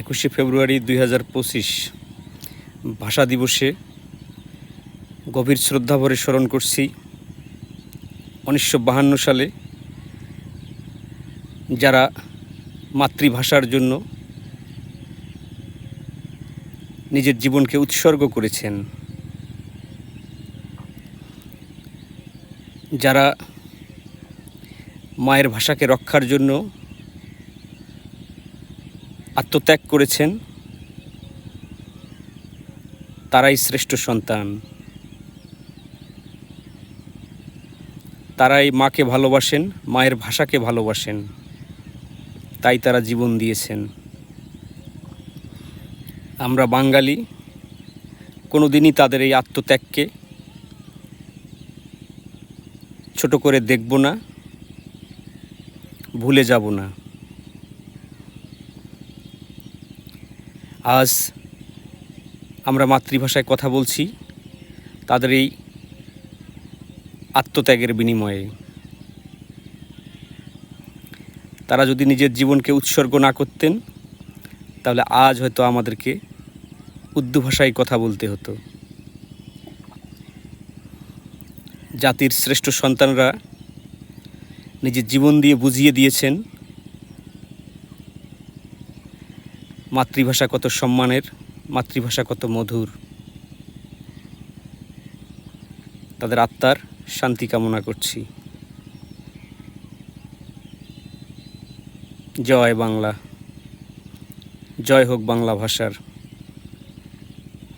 একুশে ফেব্রুয়ারি দুই হাজার পঁচিশ ভাষা দিবসে গভীর শ্রদ্ধাভরে স্মরণ করছি। উনিশশো সালে যারা মাতৃভাষার জন্য নিজের জীবনকে উৎসর্গ করেছেন, যারা মায়ের ভাষাকে রক্ষার জন্য আত্মত্যাগ করেছেন তারাই শ্রেষ্ঠ সন্তান। তারাই মাকে ভালোবাসেন, মায়ের ভাষাকে ভালোবাসেন, তাই তারা জীবন দিয়েছেন। আমরা বাঙালি কোনো দিনই তাদের এই আত্মত্যাগকে ছোট করে দেখব না, ভুলে যাব না। আজ আমরা মাতৃভাষায় কথা বলছি তাদের এই আত্মত্যাগের বিনিময়ে। তারা যদি নিজের জীবনকে উৎসর্গ না করতেন, তাহলে আজ হয়তো আমাদেরকে উর্দু ভাষায় কথা বলতে হতো। জাতির শ্রেষ্ঠ সন্তানরা নিজের জীবন দিয়ে বুঝিয়ে দিয়েছেন মাতৃভাষা কত সম্মানের, মাতৃভাষা কত মধুর। তাদের আত্মার শান্তি কামনা করছি। জয় বাংলা। জয় হোক বাংলা ভাষার।